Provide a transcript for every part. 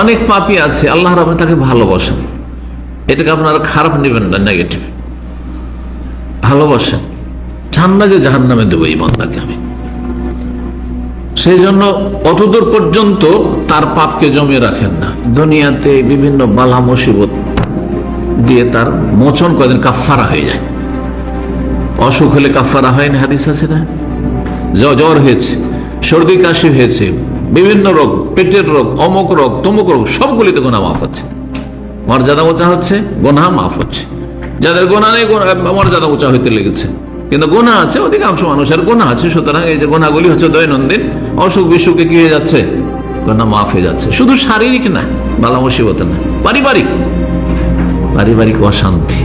অনেক পাপি আছে আল্লাহ আপনি তাকে ভালোবাসেন। এটাকে আপনারা খারাপ নেবেন না নেগেটিভ ভালোবাসেন। চান না যে জাহান নামে দেবো এই বন্দাকে আমি। সেই জন্য অতদূর পর্যন্ত তার পাপকে জমিয়ে রাখেন না। দুনিয়াতে বিভিন্ন বালা মুসিবত দিয়ে তার মোচন কদিন কাফারা হয়ে যায়। অসুখ হলে কাফারা হয় না, হাদিস আছে না? জ্বর হয়েছে, সর্দি কাশি হয়েছে, বিভিন্ন রোগ পেটের রোগ, অমুক রোগ, তমুক রোগ, সবগুলিতে গোনা মাফ হচ্ছে। মর্যাদা উঁচা হচ্ছে, গোনা মাফ হচ্ছে। যাদের গোনা নেই মর্যাদা উঁচা হইতে লেগেছে। কিন্তু গোনা আছে, অধিকাংশ মানুষের গোনা আছে, সুতরাং এই যে গোনাগুলি হচ্ছে দৈনন্দিন, অসুখ বিসুখে কি হয়ে যাচ্ছে? গোনা মাফ হয়ে যাচ্ছে। শুধু শারীরিক না, বালা মুসিবত না, পারিবারিক। পারিবারিক অশান্তি।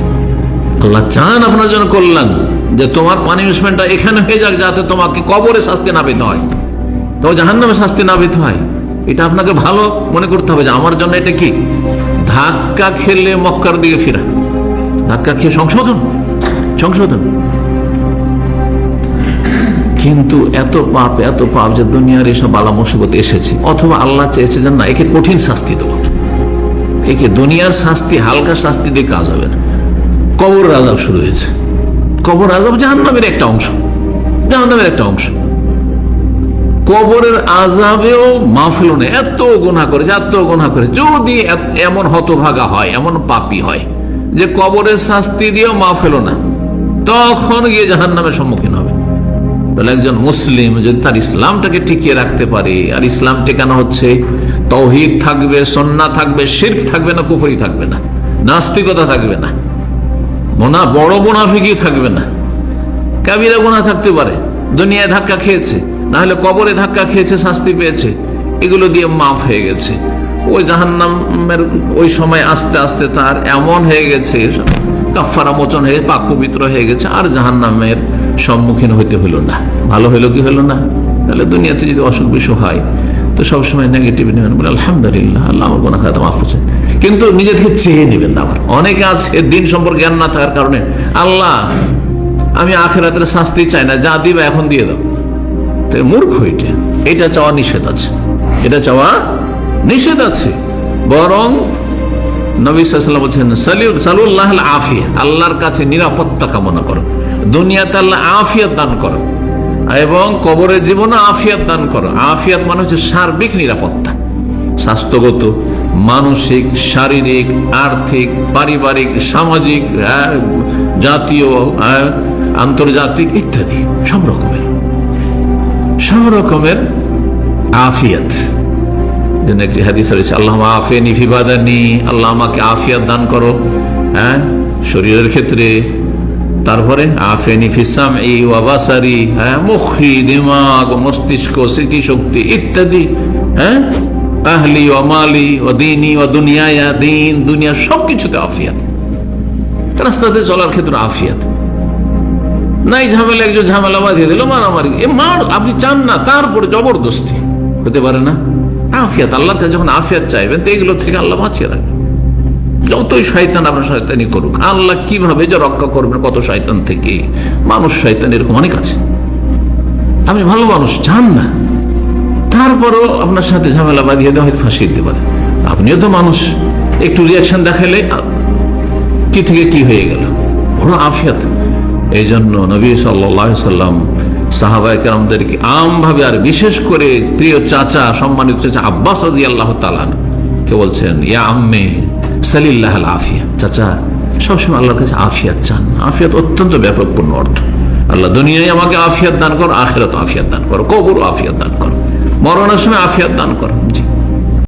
আল্লাহ চান আপনার জন্য কল্যাণ, যে তোমার পানিশমেন্টটা এখানে হয়ে যাক, যাতে তোমাকে কবরে শাস্তি না পেতে হয়। তো জাহান নামে শাস্তি না পেতে হয়। এটা আপনাকে ভালো মনে করতে হবে যে আমার জন্য এটা কি? ধাক্কা খেলে মক্কার দিকে ফিরা। ধাক্কা খেয়ে সংশোধন সংশোধন। কিন্তু এত পাপ এত পাপ যে দুনিয়ার এসব বালা মুসিবত এসেছে। অথবা আল্লাহ চেয়েছে যে না, একে কঠিন শাস্তি দেবো। একে দুনিয়ার শাস্তি, হালকা শাস্তি দিয়ে কাজ হবে না। কবর আজাব শুরু হয়েছে। কবর আজাব জাহান্নামের একটা অংশ। জাহান্নামের একটা অংশ। কবরের আজাবেও মাফেল নেই। এত গুণা করেছে, এত গুণা করেছে। যদি এমন হতভাগা হয়, এমন পাপি হয়, যে কবরের শাস্তি দিয়েও মাফেল না, তখন গিয়ে জাহান্নামের সম্মুখীন হবে। বলে একজন মুসলিম যদি তার ইসলামটাকে টিকিয়ে রাখতে পারে, আর ইসলাম টেকানো হচ্ছে তৌহিদ থাকবে সন্না থাকবে, শির্ক থাকবে না, কুফরি থাকবে না, নাস্তিকতা থাকবে না, মোনা বড় মোনাফিকি থাকবে না। কাবিরা গোনা থাকতে পারে, দুনিয়ায় ধাক্কা খেয়েছে। না হলে কবরে ধাক্কা খেয়েছে, শাস্তি পেয়েছে। এগুলো দিয়ে মাফ হয়ে গেছে। ওই জাহান্নামের ওই সময় আস্তে আস্তে তার এমন হয়ে গেছে কাফারা মোচন হয়ে, পাক পবিত্র হয়ে গেছে, আর জাহান্নামের সম্মুখীন হইতে হলো না। ভালো হলো কি হলো না? তাহলে দুনিয়াতে যদি অসুখ বিসুখ হয়, তো সবসময় নেগেটিভ নেবেন। বলে, আলহামদুলিল্লাহ, আল্লাহ আমার গোনা খাতা মাফ করছে। কিন্তু নিজে থেকে চেয়ে নেবেন না আবার। অনেকে আছে, দিন সম্পর্কে জ্ঞান না থাকার কারণে, আল্লাহ, আমি আখেরাতের শাস্তি চাই না, যা দিবে এখন দিয়ে দাও। মূর্খ এটা। এটা চাওয়া নিষেধ আছে। এটা চাওয়া নিষেধ আছে। বরং নবী সাল্লাম বলছেন সালিউ সালুল্লাহ আফিয়া। আল্লাহর কাছে নিরাপত্তা কামনা করো। দুনিয়াতে আল্লাহ আফিয়াত দান করো। এবং কবরের জীবনে আফিয়াত দান করো। আফিয়াত মানে হচ্ছে সার্বিক নিরাপত্তা। স্বাস্থ্যগত মানসিক শারীরিক আর্থিক পারিবারিক সামাজিক হ্যাঁ, জাতীয় হ্যাঁ, আন্তর্জাতিক ইত্যাদি। সব রকমের। সব রকমের আফিয়াত। একটি হাদিস রয়েছে আল্লাহ আল্লাহ আমাকে আফিয়াত দান করো হ্যাঁ? শরীরের ক্ষেত্রে। তারপরে ওয়াবাসারি হ্যাঁ? মুখি দিমাগ মস্তিষ্ক স্মৃতিশক্তি ইত্যাদি হ্যাঁ? আহলি ও মালি ও ও দুনিয়া দিন দুনিয়া সবকিছুতে আফিয়াত। রাস্তাতে চলার ক্ষেত্রে আফিয়াত। নাই ঝামেলা, একজন ঝামেলা বাঁধিয়ে দিল, মারামারি। এ মার, আপনি চান না, তারপরে জবরদস্তি। হতে পারে না? আফিয়াত, আল্লাহ যখন আফিয়াত চাইবেন, তো এগুলো থেকে আল্লাহ বাঁচিয়ে রাখবেন। যতই শয়তান আপনার শয়তানি করুক, আল্লাহ কীভাবে যে রক্ষা করবেন, কত শয়তান থেকে? মানুষ, শয়তান এরকম অনেক আছে। আপনি ভালো মানুষ, চান না। তারপরও আপনার সাথে ঝামেলা বাঁধিয়ে দেওয়া হয়তো ফাঁসিয়ে দিতে পারে। আপনিও তো মানুষ। একটু রিয়াকশন দেখালে কি থেকে কি হয়ে গেল? বড় আফিয়াত। এই জন্য নবী সাল্লাম সাহাবাই কেরামদেরকে আমভাবে আর বিশেষ করে প্রিয় চাচা, সম্মানিত চাচা আব্বাস রাজি আল্লাহ তালান কে বলছেন, ইয়া আম্মে সালিল্লাহ আফিয়া। চাচা, সবসময় আল্লাহর কাছে আফিয়াত চান। আফিয়াত অত্যন্ত ব্যাপকপূর্ণ অর্থ। আল্লাহ দুনিয়ায় আমাকে আফিয়াত দান করো আখেরাত আফিয়াত দান করো কবর আফিয়াত দান করো, মরণের সময় আফিয়াত দান করো। জি।